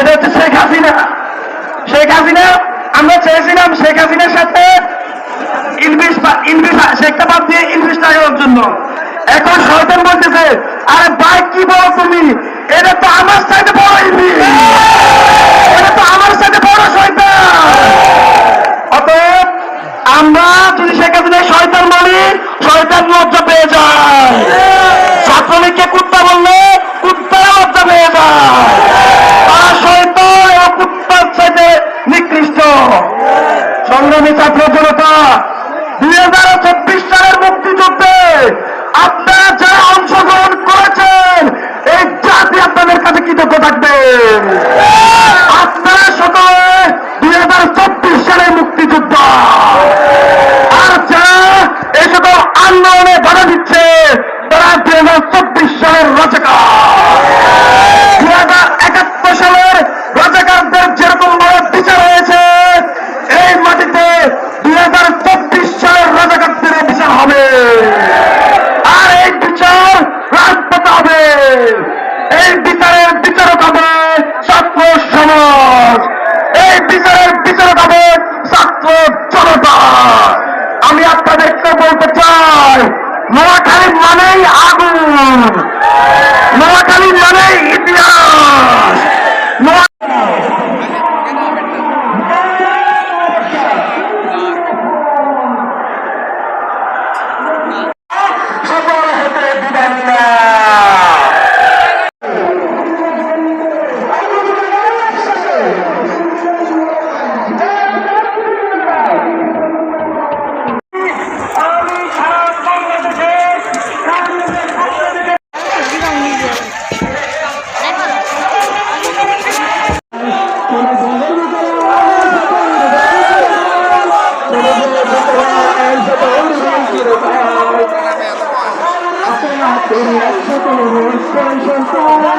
সেটা হচ্ছে শেখ হাসিনা। শেখ হাসিনা, আমরা চেয়েছিলাম শেখ হাসিনার সাথে ইংলিশ ইংলিশ শেখটা বাদ দিয়ে ইংলিশ লাগানোর জন্য। এখন শয়তান বলতেছে, আরে ভাই, কি বলো তুমি? এটা তো আমার সাথে বড় ইংলিশ এটা তো আমার সাথে বড় শয়তান। অতএব, আমরা যদি শেখ হাসিনা শয়তান বলি, শয়তান লজ্জা পেয়ে যায়। ছাত্রলীগকে কুত্তা বললে কুত্তা লজ্জা পেয়ে যায় তারা শয়তান এবং কুত্তার সাথে নিকৃষ্ট সংগ্রামী ছাত্র জনতা, দুই হাজার চব্বিশ সালের মুক্তিযুদ্ধে আপনারা যারা অংশগ্রহণ করেছেন, এই জাতি আপনাদের কাছে কৃতজ্ঞ থাকবে। আপনারা সকলে দুই হাজার চব্বিশ সালের মুক্তিযুদ্ধ। আর যারা এই সকল আন্দোলনে বাধা বিচারের বিচারক হবে ছাত্র জনতা। আমি আপনাদেরকে বলতে চাই নোয়াখালী মানেই আগুন। নোয়াখালী মানেই ফসলে